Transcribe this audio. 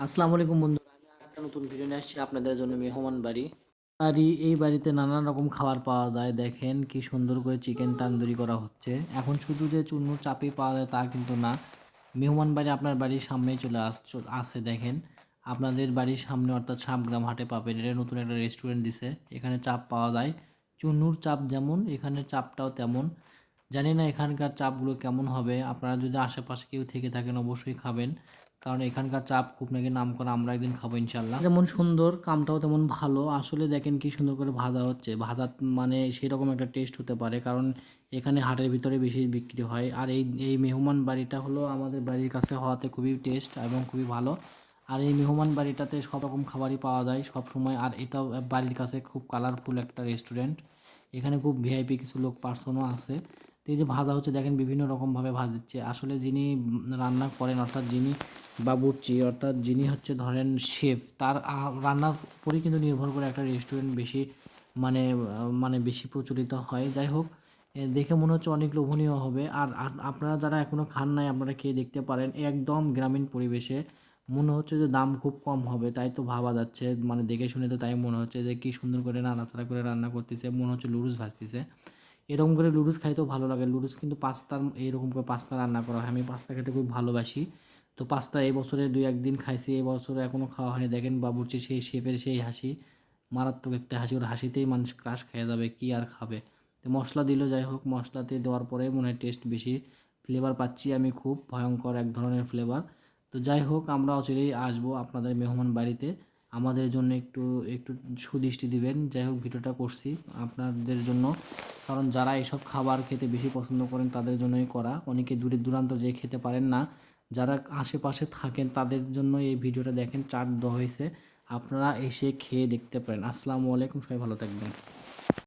আসসালামু আলাইকুম বন্ধুরা একটা নতুন ভিডিও নিয়ে আসছি। আপনাদের জন্য মেহমান বাড়ি। বাড়ি এই বাড়িতে নানান রকম খাবার পাওয়া যায়। দেখেন কি সুন্দর করে চিকেন তান্দুরি করা হচ্ছে। এখন শুধু যে চূর্ণ চাপে পাওয়া যায় তা কিন্তু না। মেহমান বাড়ি আপনার বাড়ির সামনেই চলে আস আসে দেখেন। আপনাদের বাড়ির সামনে অর্থাৎ সাবগ্রাম হাটে পাবেন। এটা নতুন একটা রেস্টুরেন্ট দিছে। এখানে চাপ পাওয়া যায়। চুন্নুর চাপ যেমন, এখানে চাপটাও তেমন। জানি না এখানকার চাপগুলো কেমন হবে। আপনারা যদি আশেপাশে কেউ থেকে থাকেন, অবশ্যই খাবেন। কারণ এখানকার চাপ খুব নাকি নাম করা আমরা একদিন খাব ইনশাল্লাহ যেমন সুন্দর, কামটাও তেমন ভালো। আসলে দেখেন কি সুন্দর করে ভাজা হচ্ছে। ভাজা মানে সেরকম একটা টেস্ট হতে পারে কারণ এখানে হাটের ভিতরে বেশি বিক্রি হয়। আর এই এই মেহমান বাড়িটা হলো আমাদের বাড়ির কাছে হওয়াতে খুবই টেস্ট এবং খুবই ভালো। আর এই মেহমান বাড়িটাতে সব রকম খাবারই পাওয়া যায় সব সময়। আর এটাও বাড়ির কাছে খুব কালারফুল একটা রেস্টুরেন্ট এখানে খুব ভিআইপি কিছু লোক পার্সনও আছে। তো এই যে ভাজা হচ্ছে দেখেন বিভিন্ন রকমভাবে ভাজছে আসলে যিনি রান্না করেন, অর্থাৎ যিনি বাবুর্চি, অর্থাৎ যিনি হচ্ছে ধরেন শেফ, তার রান্নার উপরেই কিন্তু নির্ভর করে একটা রেস্টুরেন্ট বেশি মানে মানে বেশি প্রচলিত হয়। যাই হোক দেখে মনে হচ্ছে অনেক লোভনীয় হবে। আর আপনারা যারা এখনও খান নাই, আপনারা খেয়ে দেখতে পারেন একদম গ্রামীণ পরিবেশে। মনে হচ্ছে যে দাম খুব কম হবে, তাই তো ভাবা যাচ্ছে। মানে দেখে শুনে তো তাই মনে হচ্ছে যে কি সুন্দর করে নাড়াচাড়া করে রান্না করতেছে। মনে হচ্ছে লুডুস ভাজতেছে। এরকম করে লুডুস খাইতেও ভালো লাগে। লুডুস কিন্তু পাস্তার এইরকম করে পাস্তা রান্না করা হয়। আমি পাস্তা খেতে খুব ভালোবাসি। তো পাস্তা এই বছরে দুই একদিন খাইছি, এই বছরে এখনও খাওয়া হয়নি। দেখেন বাবুর্চি সেই শেফের সেই হাসি, মারাত্মক একটা হাসি। ওর হাসিতেই মানুষ ক্রাশ খেয়ে যাবে, কি আর খাবে? তো মশলা দিল, যাই হোক, মশলাতে দেওয়ার পরে মনে হয় টেস্ট বেশি। ফ্লেভার পাচ্ছি আমি খুব, ভয়ঙ্কর এক ধরনের ফ্লেভার তো যাই হোক, আমরা অচিরেই আসব আপনাদের মেহমান বাড়িতে। আমাদের জন্য একটু একটু সুদৃষ্টি দিবেন। যাই হোক, ভিডিওটা করছি আপনাদের জন্য। কারণ যারা এসব খাবার খেতে বেশি পছন্দ করেন, তাদের জন্যই করা। অনেকে দূরে দূরান্ত যে খেতে পারেন না। যারা আশেপাশে থাকেন, তাদের জন্য এই ভিডিওটা দেখেন চার্ট দেওয়া হয়েছে। আপনারা এসে খেয়ে দেখতে পারেন। আসসালামু আলাইকুম, সবাই ভালো থাকবেন।